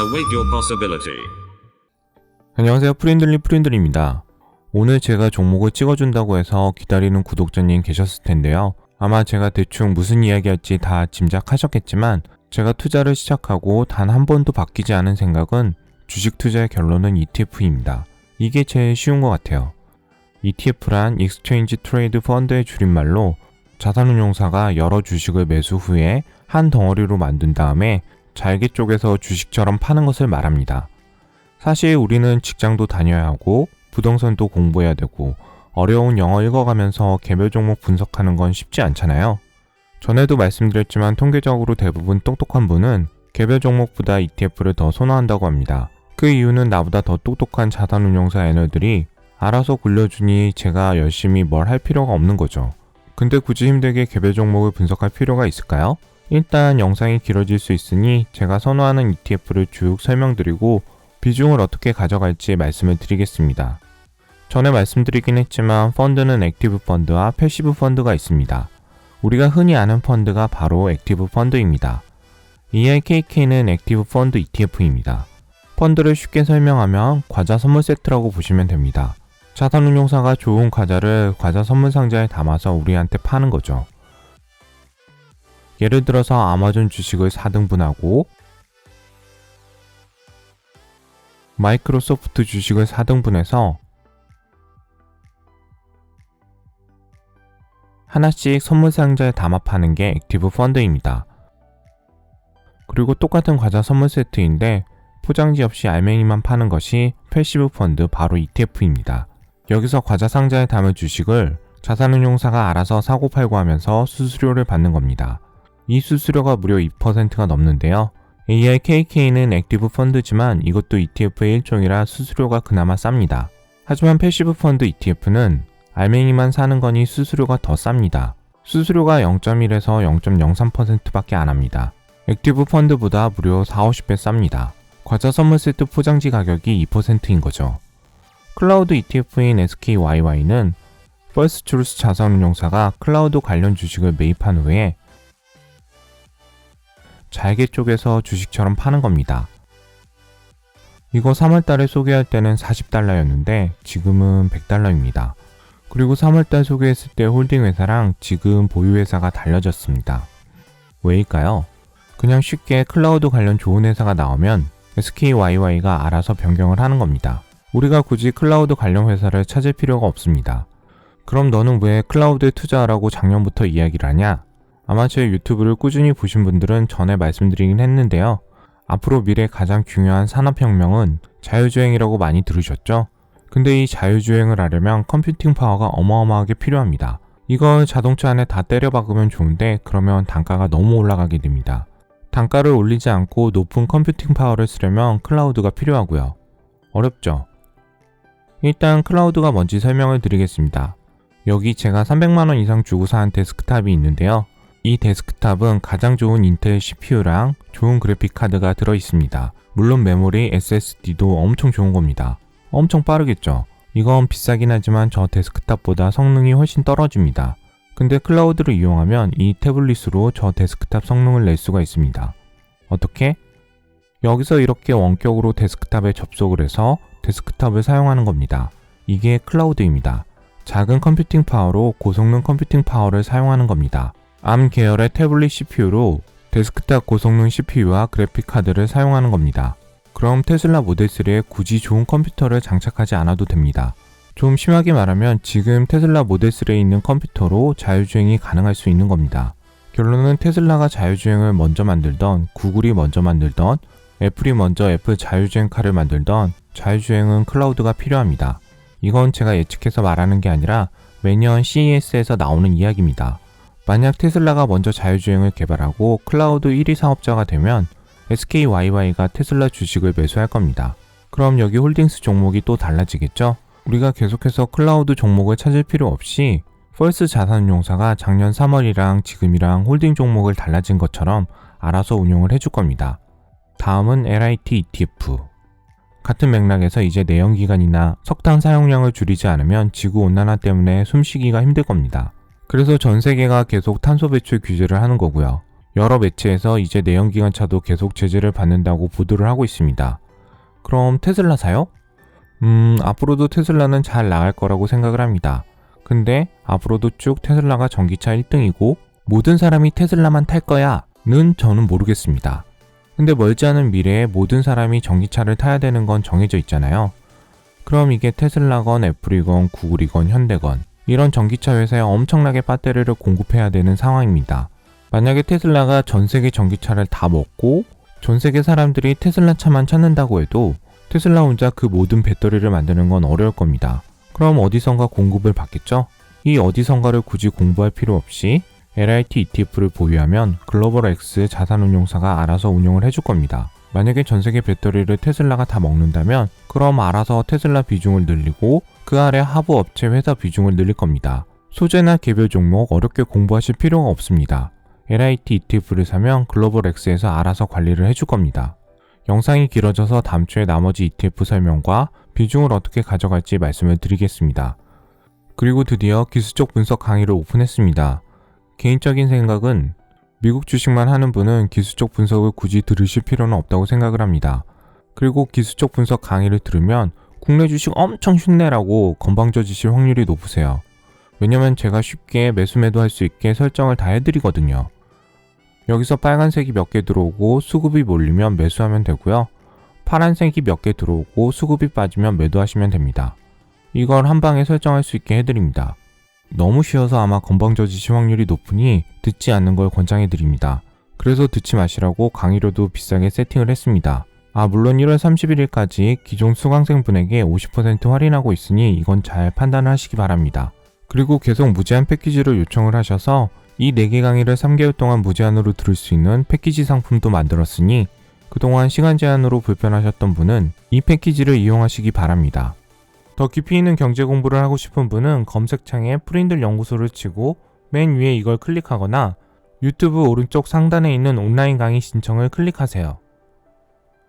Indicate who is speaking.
Speaker 1: Awake your possibility.
Speaker 2: 안녕하세요. 프린들리 프린들입니다. 오늘 제가 종목을 찍어준다고 해서 기다리는 구독자님 계셨을 텐데요. 아마 제가 대충 무슨 이야기 할지 다 짐작하셨겠지만 제가 투자를 시작하고 단 한 번도 바뀌지 않은 생각은 주식 투자의 결론은 ETF입니다. 이게 제일 쉬운 것 같아요. ETF란 Exchange Trade Fund의 줄임말로 자산운용사가 여러 주식을 매수 후에 한 덩어리로 만든 다음에 잘게 쪼개서 주식처럼 파는 것을 말합니다. 사실 우리는 직장도 다녀야 하고 부동산도 공부해야 되고 어려운 영어 읽어가면서 개별 종목 분석하는 건 쉽지 않잖아요. 전에도 말씀드렸지만 통계적으로 대부분 똑똑한 분은 개별 종목보다 ETF를 더 선호한다고 합니다. 그 이유는 나보다 더 똑똑한 자산운용사 애널들이 알아서 굴려주니 제가 열심히 뭘 할 필요가 없는 거죠. 근데 굳이 힘들게 개별 종목을 분석할 필요가 있을까요? 일단 영상이 길어질 수 있으니 제가 선호하는 ETF를 쭉 설명드리고 비중을 어떻게 가져갈지 말씀을 드리겠습니다. 전에 말씀드리긴 했지만 펀드는 액티브 펀드와 패시브 펀드가 있습니다. 우리가 흔히 아는 펀드가 바로 액티브 펀드입니다. EIKK는 액티브 펀드 ETF입니다. 펀드를 쉽게 설명하면 과자 선물 세트라고 보시면 됩니다. 자산운용사가 좋은 과자를 과자 선물 상자에 담아서 우리한테 파는 거죠. 예를 들어서 아마존 주식을 4등분하고 마이크로소프트 주식을 4등분해서 하나씩 선물 상자에 담아 파는 게 액티브 펀드입니다. 그리고 똑같은 과자 선물 세트인데 포장지 없이 알맹이만 파는 것이 패시브 펀드 바로 ETF입니다. 여기서 과자 상자에 담은 주식을 자산운용사가 알아서 사고 팔고 하면서 수수료를 받는 겁니다. 이 수수료가 무려 2%가 넘는데요. AIKK는 액티브 펀드지만 이것도 ETF의 일종이라 수수료가 그나마 쌉니다. 하지만 패시브 펀드 ETF는 알맹이만 사는 거니 수수료가 더 쌉니다. 수수료가 0.1에서 0.03%밖에 안 합니다. 액티브 펀드보다 무려 4, 50배 쌉니다. 과자 선물 세트 포장지 가격이 2%인 거죠. 클라우드 ETF인 SKYY는 퍼스트루스 자산운용사가 클라우드 관련 주식을 매입한 후에 잘게 쪼개서 주식처럼 파는 겁니다. 이거 3월달에 소개할 때는 40달러였는데 지금은 100달러입니다. 그리고 3월달 소개했을 때 홀딩 회사랑 지금 보유 회사가 달라졌습니다. 왜일까요? 그냥 쉽게 클라우드 관련 좋은 회사가 나오면 SKYY가 알아서 변경을 하는 겁니다. 우리가 굳이 클라우드 관련 회사를 찾을 필요가 없습니다. 그럼 너는 왜 클라우드에 투자하라고 작년부터 이야기를 하냐? 아마 제 유튜브를 꾸준히 보신 분들은 전에 말씀드리긴 했는데요. 앞으로 미래 가장 중요한 산업혁명은 자율주행이라고 많이 들으셨죠? 근데 이 자율주행을 하려면 컴퓨팅 파워가 어마어마하게 필요합니다. 이걸 자동차 안에 다 때려 박으면 좋은데 그러면 단가가 너무 올라가게 됩니다. 단가를 올리지 않고 높은 컴퓨팅 파워를 쓰려면 클라우드가 필요하고요. 어렵죠? 일단 클라우드가 뭔지 설명을 드리겠습니다. 여기 제가 300만원 이상 주고 산 데스크탑이 있는데요. 이 데스크탑은 가장 좋은 인텔 CPU랑 좋은 그래픽 카드가 들어 있습니다. 물론 메모리, SSD도 엄청 좋은 겁니다. 엄청 빠르겠죠? 이건 비싸긴 하지만 저 데스크탑보다 성능이 훨씬 떨어집니다. 근데 클라우드를 이용하면 이 태블릿으로 저 데스크탑 성능을 낼 수가 있습니다. 어떻게? 여기서 이렇게 원격으로 데스크탑에 접속을 해서 데스크탑을 사용하는 겁니다. 이게 클라우드입니다. 작은 컴퓨팅 파워로 고성능 컴퓨팅 파워를 사용하는 겁니다. ARM 계열의 태블릿 CPU로 데스크탑 고성능 CPU와 그래픽 카드를 사용하는 겁니다. 그럼 테슬라 모델 3에 굳이 좋은 컴퓨터를 장착하지 않아도 됩니다. 좀 심하게 말하면 지금 테슬라 모델 3에 있는 컴퓨터로 자율주행이 가능할 수 있는 겁니다. 결론은 테슬라가 자율주행을 먼저 만들던 구글이 먼저 만들던 애플이 먼저 애플 자율주행카를 만들던 자율주행은 클라우드가 필요합니다. 이건 제가 예측해서 말하는 게 아니라 매년 CES에서 나오는 이야기입니다. 만약 테슬라가 먼저 자율주행을 개발하고 클라우드 1위 사업자가 되면 SKYY가 테슬라 주식을 매수할 겁니다. 그럼 여기 홀딩스 종목이 또 달라지겠죠? 우리가 계속해서 클라우드 종목을 찾을 필요 없이 펄스 자산운용사가 작년 3월이랑 지금이랑 홀딩 종목을 달라진 것처럼 알아서 운용을 해줄 겁니다. 다음은 LIT ETF. 같은 맥락에서 이제 내연기관이나 석탄 사용량을 줄이지 않으면 지구 온난화 때문에 숨쉬기가 힘들 겁니다. 그래서 전 세계가 계속 탄소 배출 규제를 하는 거고요. 여러 매체에서 이제 내연기관차도 계속 제재를 받는다고 보도를 하고 있습니다. 그럼 테슬라 사요? 음, 앞으로도 테슬라는 잘 나갈 거라고 생각을 합니다. 근데 앞으로도 쭉 테슬라가 전기차 1등이고 모든 사람이 테슬라만 탈 거야 는 저는 모르겠습니다. 근데 멀지 않은 미래에 모든 사람이 전기차를 타야 되는 건 정해져 있잖아요. 그럼 이게 테슬라건 애플이건 구글이건 현대건 이런 전기차 회사에 엄청나게 배터리를 공급해야 되는 상황입니다. 만약에 테슬라가 전 세계 전기차를 다 먹고 전 세계 사람들이 테슬라 차만 찾는다고 해도 테슬라 혼자 그 모든 배터리를 만드는 건 어려울 겁니다. 그럼 어디선가 공급을 받겠죠? 이 어디선가를 굳이 공부할 필요 없이 LIT ETF를 보유하면 글로벌 X 자산운용사가 알아서 운용을 해줄 겁니다. 만약에 전 세계 배터리를 테슬라가 다 먹는다면 그럼 알아서 테슬라 비중을 늘리고 그 아래 하부 업체 회사 비중을 늘릴 겁니다. 소재나 개별 종목 어렵게 공부하실 필요가 없습니다. LIT ETF를 사면 글로벌 X에서 알아서 관리를 해줄 겁니다. 영상이 길어져서 다음 주에 나머지 ETF 설명과 비중을 어떻게 가져갈지 말씀을 드리겠습니다. 그리고 드디어 기술적 분석 강의를 오픈했습니다. 개인적인 생각은 미국 주식만 하는 분은 기술적 분석을 굳이 들으실 필요는 없다고 생각을 합니다. 그리고 기술적 분석 강의를 들으면 국내 주식 엄청 흉내라고 건방져지실 확률이 높으세요. 왜냐면 제가 쉽게 매수 매도 할 수 있게 설정을 다 해드리거든요. 여기서 빨간색이 몇 개 들어오고 수급이 몰리면 매수하면 되고요. 파란색이 몇 개 들어오고 수급이 빠지면 매도하시면 됩니다. 이걸 한 방에 설정할 수 있게 해드립니다. 너무 쉬워서 아마 건방져지실 확률이 높으니 듣지 않는 걸 권장해 드립니다. 그래서 듣지 마시라고 강의료도 비싸게 세팅을 했습니다. 아, 물론 1월 31일까지 기존 수강생분에게 50% 할인하고 있으니 이건 잘 판단을 하시기 바랍니다. 그리고 계속 무제한 패키지를 요청을 하셔서 이 4개 강의를 3개월 동안 무제한으로 들을 수 있는 패키지 상품도 만들었으니 그동안 시간 제한으로 불편하셨던 분은 이 패키지를 이용하시기 바랍니다. 더 깊이 있는 경제 공부를 하고 싶은 분은 검색창에 프린들 연구소를 치고 맨 위에 이걸 클릭하거나 유튜브 오른쪽 상단에 있는 온라인 강의 신청을 클릭하세요.